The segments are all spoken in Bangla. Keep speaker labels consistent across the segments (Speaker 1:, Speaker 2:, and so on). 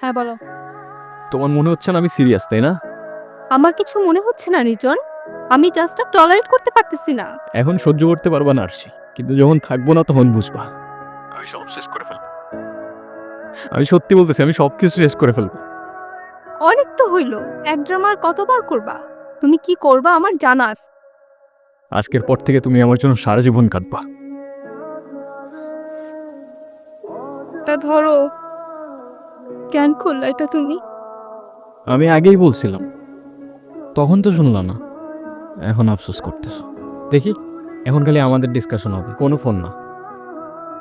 Speaker 1: হ্যাঁ বলো।
Speaker 2: তোমার মনে হচ্ছে না আমি সিরিয়াস তাই না?
Speaker 1: আমার কিছু মনে হচ্ছে না নির্জন। আমি জাস্ট টলারেট করতে পারতেছি না।
Speaker 2: এখন সহ্য করতে পারবা না আরশি। কিন্তু যখন থাকব না তখন বুঝবা। আমি সব শেষ করে ফেলব। আমি সত্যি বলতেছি আমি সব কিছু শেষ করে ফেলব।
Speaker 1: অনেক তো হইল। এক ড্রামার কতবার করবা? তুমি কি করবা আমার জানাস
Speaker 2: আজকের পর থেকে তুমি আমার জন্য সারা জীবন কাঁদবা।
Speaker 1: এটা ধরো কেন করলা এটা তুমি?
Speaker 2: আমি আগেই বলছিলাম। তখন তো শুনলাম না। এখন আফসোস করতেছো। দেখি এখন খালি আমাদের ডিসকাশন হবে। কোনো ফোন না।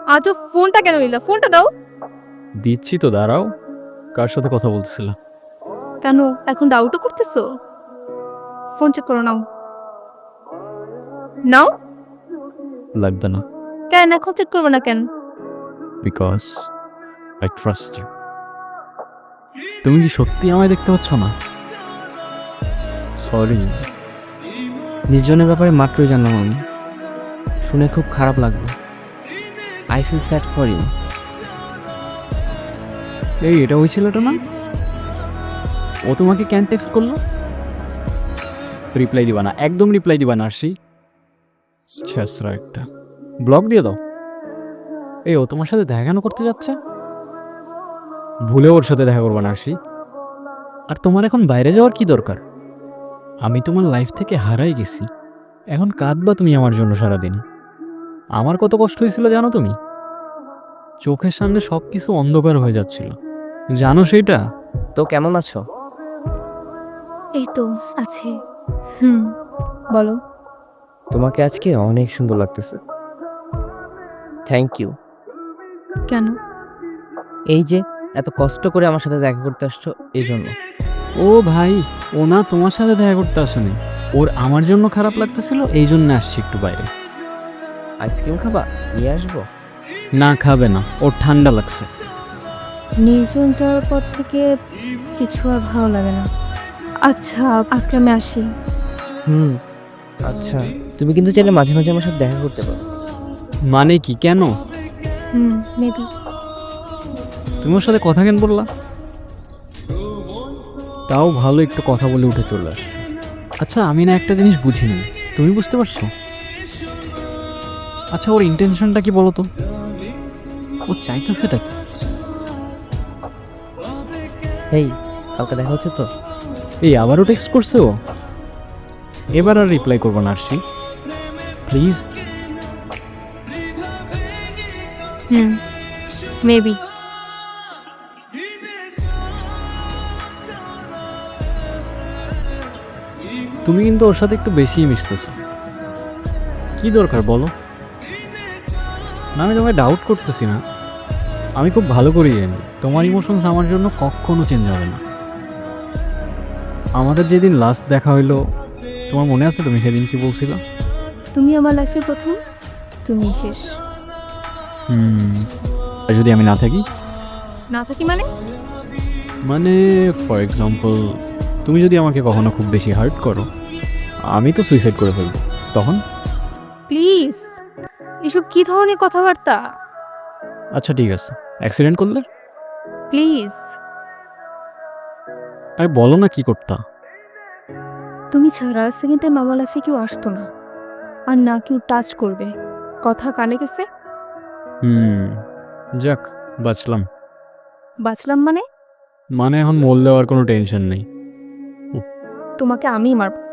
Speaker 1: আজও ফোনটা কেন নিলা? ফোনটা দাও।
Speaker 2: দিচ্ছি তো দাঁড়াও। কার সাথে কথা বলতেছিলাম
Speaker 1: কেন? এখন ডাউটও করতেছো? ফোন চেক করো নাও। নাও।
Speaker 2: লাগবে না।
Speaker 1: কেন? এখন চেক করব না কেন?
Speaker 2: বিকজ আই ট্রাস্ট ইউ তুমি কি সত্যি আমায় দেখতে পাচ্ছ না? সরি
Speaker 3: নির্জনের ব্যাপারে মাত্রই জানলাম আমি। শুনে খুব খারাপ লাগল। I feel sad for you
Speaker 2: এই এটা ওই ছেলেটা না? ও তোমাকে ক্যান টেক্সট করল? রিপ্লাই দিবা না একদম রিপ্লাই দিবা না আরশি। ছেসরা একটা। ব্লক দিয়ে দাও। এই ও তোমার সাথে দেখা কেন করতে যাচ্ছে? ভুলে ওর সাথে দেখা করবা না আরশি আর তোমার এখন বাইরে যাওয়ার কি দরকার? আমি তোমার লাইফ থেকে হারাই গেছি। এখন কাঁদবা তুমি আমার জন্য সারাদিন। আমার কত কষ্ট হয়েছিল জানো তুমি? চোখের সামনে সব কিছু অন্ধকার হয়ে যাচ্ছিল। জানো সেটা?
Speaker 3: তো কেমন আছো?
Speaker 1: এই তো আছে। হুম বলো।
Speaker 3: তোমাকে আজকে অনেক সুন্দর লাগতেছে। থ্যাংক ইউ
Speaker 1: কেন?
Speaker 3: এই যে এত কষ্ট করে আমার সাথে দেখা করতে আসছো এই জন্য
Speaker 2: ও ভাই ও না তোমার সাথে দেখা করতে আসেনি। ওর আমার জন্য খারাপ লাগতেছিল এই জন্য আসছি একটু বাইরে।
Speaker 3: আইসক্রিম খাবা? নিয়ে আসব?
Speaker 2: না খাবে না ওর ঠান্ডা লাগছে।
Speaker 1: নির্জন যাওয়ার পর থেকে কিছু আর ভালো লাগে না। আচ্ছা আজকে আমি আসি।
Speaker 3: হুম আচ্ছা। তুমি কিন্তু চাইলে মাঝে মাঝে আমার সাথে দেখা করতে পারো।
Speaker 2: মানে কি কেন?
Speaker 1: হুম মেবি
Speaker 2: তুমি ওর সাথে কথা কেন বললা? তাও ভালো একটু কথা বলে উঠে চলে আসছো। আচ্ছা আমি না একটা জিনিস বুঝিনি। তুমি বুঝতে পারছ? আচ্ছা ওর ইন্টেনশনটা কি বলো তো? ও চাইতেছেটা কি?
Speaker 3: এই কালকে দেখা হচ্ছে তো?
Speaker 2: এই আবারও টেক্সট করছে ও? এবার আর রিপ্লাই করব না আরশি। প্লিজ
Speaker 1: হুম মেবি
Speaker 2: তুমি কিন্তু ওর সাথে একটু বেশিই মিশতেছো। কি দরকার বলো? না আমি তোমায় ডাউট করতেছি না। আমি খুব ভালো করেই জানি তোমার ইমোশনস আমার জন্য কখনো চেঞ্জ হবে না। আমাদের যেদিন লাস্ট দেখা হইল তোমার মনে আছে তুমি সেদিন কি বলছিল?
Speaker 1: তুমি আমার লাইফের প্রথম তুমি শেষ।
Speaker 2: হুম আর যদি আমি না থাকি?
Speaker 1: না থাকি মানে?
Speaker 2: মানে ফর এক্সাম্পল তুমি যদি আমাকে কখনো খুব বেশি হার্ট করো আমি তো সুইসাইড করে ফেলব। তখন?
Speaker 1: প্লিজ এসব কি ধরনের কথাবার্তা?
Speaker 2: আচ্ছা ঠিক আছে। অ্যাক্সিডেন্ট করলে?
Speaker 1: প্লিজ
Speaker 2: আরে বলো না কি করতা।
Speaker 1: তুমি ছাড়া সেকেন্ড টাইম আমার লাইফে কেউ আসতো না। আর না কেউ টাচ করবে। কথা কানে গেছে?
Speaker 2: হুম যাক বাঁচলাম।
Speaker 1: বাঁচলাম মানে?
Speaker 2: মানে এখন মরলেও আর কোনো টেনশন নেই।
Speaker 1: তোমাকে আমি মারব।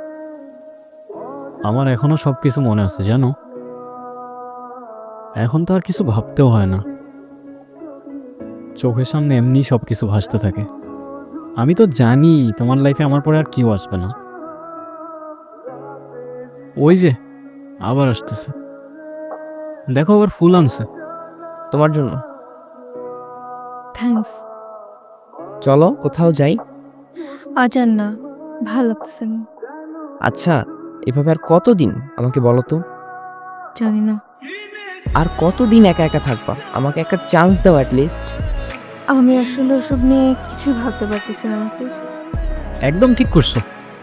Speaker 2: আমার এখনও সব কিছু মনে আছে জানো? এখন তো আর কিছু ভাবতেও হয় না। চোখের সামনে এমনি সব কিছু ভাসতে থাকে। আমি তো জানি তোমার লাইফে আমার পরে আর কেউ আসবে না। ওই যে আবার আসতেছে। দেখো আবার ফুল আনছে।
Speaker 3: তোমার জন্য।
Speaker 1: থ্যাঙ্কস
Speaker 3: চলো কোথাও যাই।
Speaker 1: আজ আর না ভালো না।
Speaker 3: আচ্ছা এভাবে আর কতদিন? আমাকে বলো তো।
Speaker 1: জানি না।
Speaker 3: আর কতদিন একা একা থাকবা? আমাকে একটা চান্স দাও অ্যাটলিস্ট
Speaker 1: আমি আসলে ওসব নিয়ে কিছুই ভাবতে পারতেছি না
Speaker 2: একদম ঠিক করছ।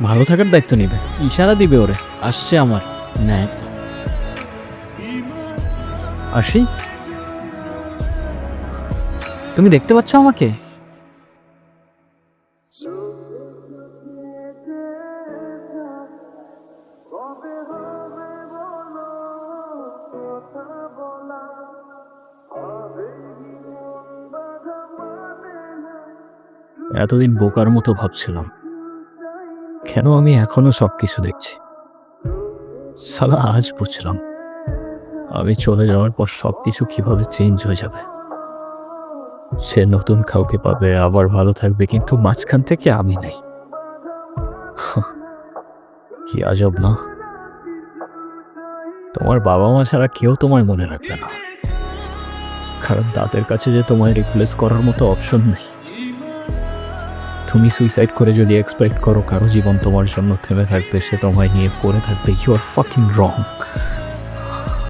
Speaker 2: ভালো থাকার দায়িত্ব নিবে। ইশারা দিবে ওরে। আসছে আমার। ন্যায় আসি তুমি দেখতে পাচ্ছ আমাকে?
Speaker 4: এতদিন বোকার মতো ভাবছিলাম, কেন আমি এখনও সব কিছু দেখছি? সালা, আজ বুঝলাম, আমি চলে যাওয়ার পর সব কিছু কীভাবে চেঞ্জ হয়ে যাবে। সে নতুন কাউকে পাবে, আবার ভালো থাকবে, কিন্তু মাঝখান থেকে আমি নেই। কি আজব না? তোমার বাবা মা ছাড়া কেউ তোমায় মনে রাখবে না। কারণ তাদের কাছে যে তোমায় রিপ্লেস করার মতো অপশন নেই। তুমি সুইসাইড করে যদি এক্সপেক্ট করো কারও জীবন তোমার জন্য থেমে থাকবে, সে তোমায় নিয়ে পড়ে থাকবে ইউ আর ফাকিং রং